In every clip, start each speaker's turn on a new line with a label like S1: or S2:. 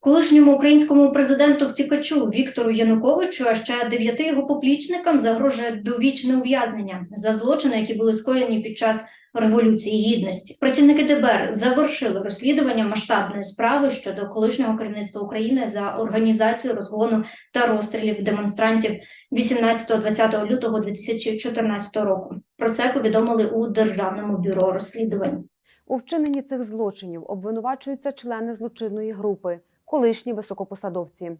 S1: Колишньому українському президенту втікачу Віктору Януковичу, а ще дев'яти його поплічникам загрожує довічне ув'язнення за злочини, які були скоєні під час революції гідності. Працівники ДБР завершили розслідування масштабної справи щодо колишнього керівництва України за організацію розгону та розстрілів демонстрантів 18-20 лютого 2014 року. Про це повідомили у Державному бюро розслідувань.
S2: У вчиненні цих злочинів обвинувачуються члени злочинної групи, колишні високопосадовці.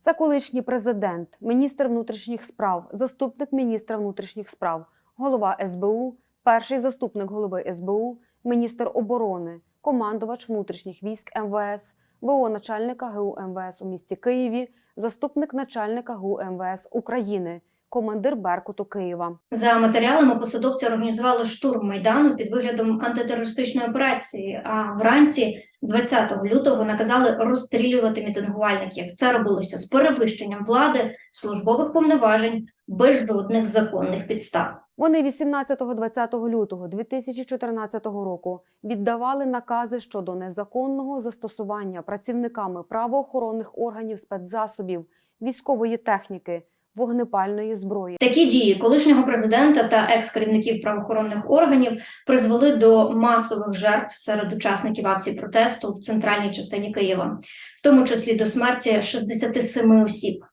S2: Це колишній президент, міністр внутрішніх справ, заступник міністра внутрішніх справ, голова СБУ, перший заступник голови СБУ, міністр оборони, командувач внутрішніх військ МВС, ВО начальника ГУ МВС у місті Києві, заступник начальника ГУ МВС України, командир Беркуту Києва.
S1: За матеріалами посадовці організували штурм майдану під виглядом антитерористичної операції. А вранці 20 лютого наказали розстрілювати мітингувальників. Це робилося з перевищенням влади, службових повноважень без жодних законних підстав.
S2: Вони 18-20 лютого 2014 року віддавали накази щодо незаконного застосування працівниками правоохоронних органів спецзасобів, військової техніки, вогнепальної зброї.
S1: Такі дії колишнього президента та екс-керівників правоохоронних органів призвели до масових жертв серед учасників акцій протесту в центральній частині Києва, в тому числі до смерті 67 осіб.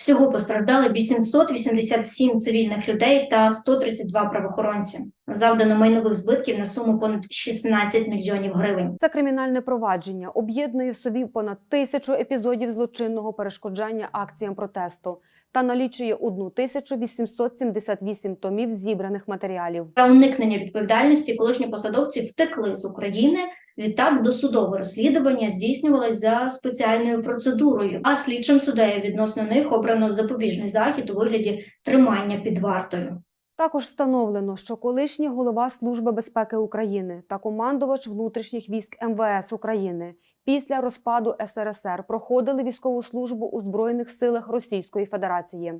S1: Всього постраждали 887 цивільних людей та 132 правоохоронці. Завдано майнових збитків на суму понад 16 мільйонів гривень.
S2: Це кримінальне провадження об'єднує в собі понад тисячу епізодів злочинного перешкоджання акціям протесту та налічує 1878 томів зібраних матеріалів.
S1: Та уникнення відповідальності колишні посадовці втекли з України. Відтак досудове розслідування здійснювалось за спеціальною процедурою, а слідчим суддею відносно них обрано запобіжний захід у вигляді тримання під вартою.
S2: Також встановлено, що колишній голова Служби безпеки України та командувач внутрішніх військ МВС України після розпаду СРСР проходили військову службу у Збройних силах Російської Федерації.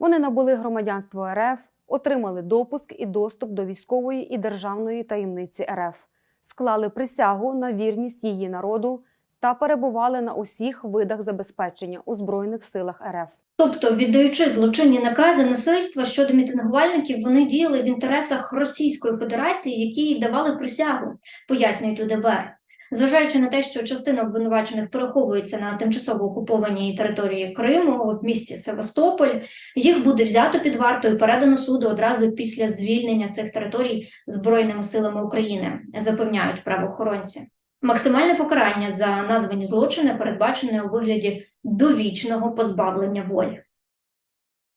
S2: Вони набули громадянство РФ, отримали допуск і доступ до військової і державної таємниці РФ, склали присягу на вірність її народу та перебували на усіх видах забезпечення у Збройних силах РФ.
S1: Тобто, віддаючи злочинні накази насильства щодо мітингувальників, вони діяли в інтересах Російської Федерації, які давали присягу, пояснюють у ДБР. Зважаючи на те, що частина обвинувачених переховується на тимчасово окупованій території Криму в місті Севастополь, їх буде взято під варту і передано суду одразу після звільнення цих територій Збройними силами України, запевняють правоохоронці. Максимальне покарання за названі злочини передбачене у вигляді довічного позбавлення волі.